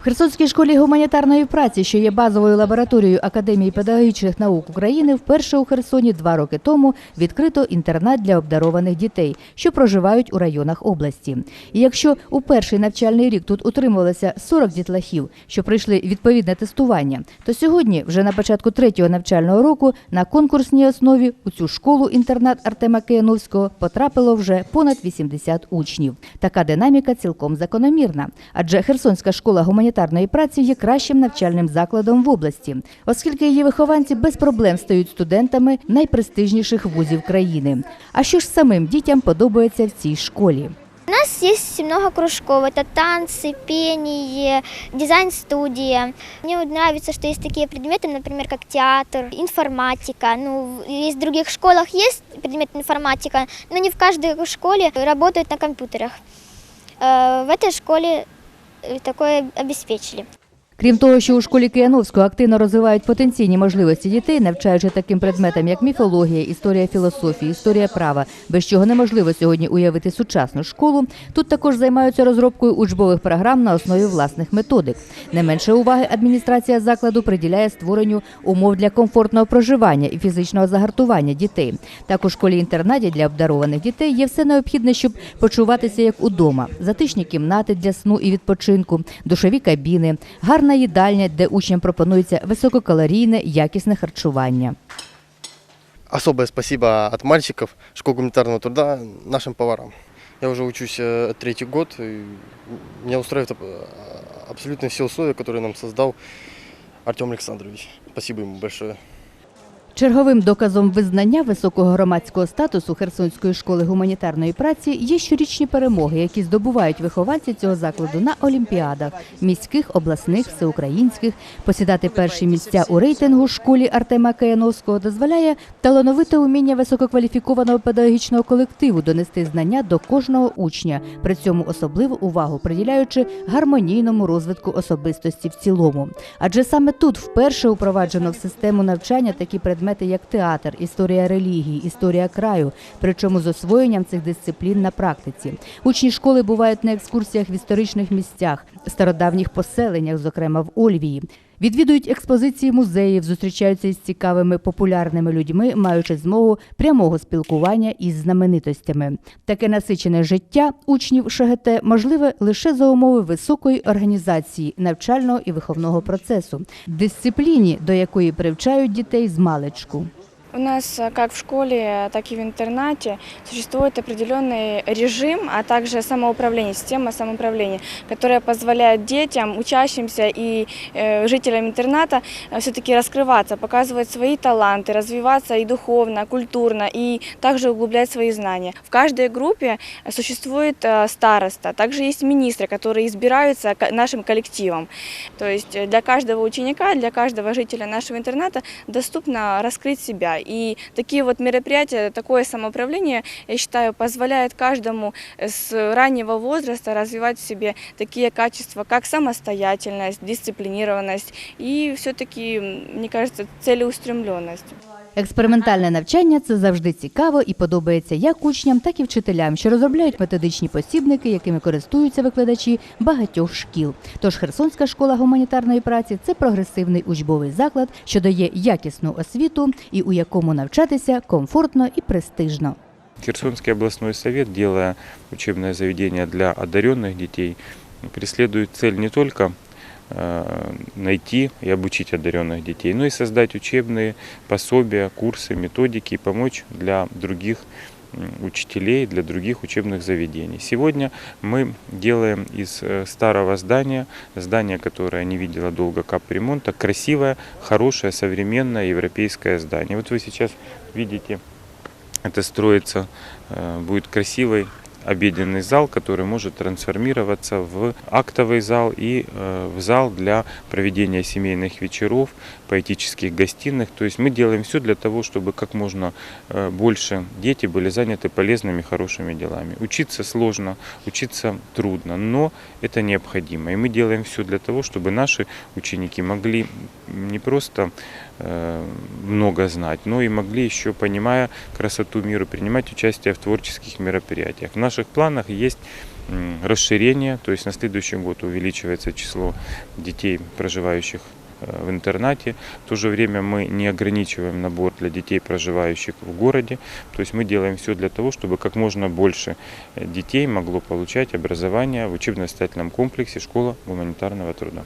В Херсонській школі гуманітарної праці, що є базовою лабораторією Академії педагогічних наук України, вперше у Херсоні два роки тому відкрито інтернат для обдарованих дітей, що проживають у районах області. І якщо у перший навчальний рік тут утримувалося 40 дітлахів, що пройшли відповідне тестування, то сьогодні, вже на початку третього навчального року, на конкурсній основі у цю школу-інтернат Артема Кияновського потрапило вже понад 80 учнів. Така динаміка цілком закономірна, адже Херсонська школа гуманітарної праці є кращим навчальним закладом в області, оскільки її вихованці без проблем стають студентами найпрестижніших вузів країни. А що ж самим дітям подобається в цій школі? У нас есть много кружков. Это танцы, пение, дизайн-студия. Мне вот нравится, что есть такие предметы, например, как театр, информатика. Ну, есть в других школах есть предмет информатика, но не в каждой школе работают на компьютерах. Э, В этой школе э, такое обеспечили. Крім того, що у школі Кияновського активно розвивають потенційні можливості дітей, навчаючи таким предметам, як міфологія, історія філософії, історія права, без чого неможливо сьогодні уявити сучасну школу. Тут також займаються розробкою учбових програм на основі власних методик. Не менше уваги адміністрація закладу приділяє створенню умов для комфортного проживання і фізичного загартування дітей. Так у школі інтернаті для обдарованих дітей є все необхідне, щоб почуватися як удома: затишні кімнати для сну і відпочинку, душові кабіни, гарна їдальня, де учням пропонується висококалорійне, якісне харчування. Особое спасибо от мальчиков школы гуманитарного труда нашим поварам. Я уже учусь э, третий год, и меня устраивает э, абсолютно все условия, которые нам создал Артем Александрович. Спасибо ему большое. Черговим доказом визнання високого громадського статусу Херсонської школи гуманітарної праці є щорічні перемоги, які здобувають вихованці цього закладу на олімпіадах міських, обласних, всеукраїнських. Посідати перші місця у рейтингу школі Артема Каяновського дозволяє талановите уміння висококваліфікованого педагогічного колективу донести знання до кожного учня, при цьому особливу увагу приділяючи гармонійному розвитку особистості в цілому. Адже саме тут вперше упроваджено в систему навчання такі предмети, як театр, історія релігії, історія краю, причому з освоєнням цих дисциплін на практиці. Учні школи бувають на екскурсіях в історичних місцях, стародавніх поселеннях, зокрема в Ольвії. Відвідують експозиції музеїв, зустрічаються із цікавими популярними людьми, маючи змогу прямого спілкування із знаменитостями. Таке насичене життя учнів ШГТ можливе лише за умови високої організації навчального і виховного процесу, дисципліні, до якої привчають дітей з маличку. У нас э, как в школе, так и в интернате существует определенный режим, а также самоуправление, система самоуправления, которая позволяет детям, учащимся и э, жителям интерната все-таки раскрываться, показывать свои таланты, развиваться и духовно, культурно, и также углублять свои знания. В каждой группе существует э, староста, также есть министры, которые избираются нашим коллективом. То есть э, для каждого ученика, для каждого жителя нашего интерната доступно раскрыть себя. И такие вот мероприятия, такое самоуправление, я считаю, позволяет каждому с раннего возраста развивать в себе такие качества, как самостоятельность, дисциплинированность и все-таки, мне кажется, целеустремленность. Експериментальне навчання це завжди цікаво і подобається як учням, так і вчителям, що розробляють методичні посібники, якими користуються викладачі багатьох шкіл. Тож Херсонська школа гуманітарної праці це прогресивний учбовий заклад, що дає якісну освіту і у якому навчатися комфортно і престижно. Херсонский областной совет, делая учебное заведение для одаренных детей, преследует цель не только найти и обучить одаренных детей, но и создать учебные пособия, курсы, методики и помочь для других учителей, для других учебных заведений. Сегодня мы делаем из э, старого здания, здания, которое не видело долго капремонта, красивое, хорошее, современное европейское здание. Вот вы сейчас видите это строится, э, будет красивый обеденный зал, который может трансформироваться в актовый зал и э, в зал для проведения семейных вечеров, поэтических гостиных. То есть мы делаем все для того, чтобы как можно э, больше дети были заняты полезными, хорошими делами. Учиться сложно, учиться трудно, но это необходимо. И мы делаем все для того, чтобы наши ученики могли не просто много знать, но и могли еще, понимая красоту мира, принимать участие в творческих мероприятиях. В наших планах есть расширение, то есть на следующий год увеличивается число детей, проживающих э, в интернате. В то же время мы не ограничиваем набор для детей, проживающих в городе. То есть мы делаем все для того, чтобы как можно больше э, детей могло получать образование в учебно-воспитательном комплексе школа гуманитарного труда.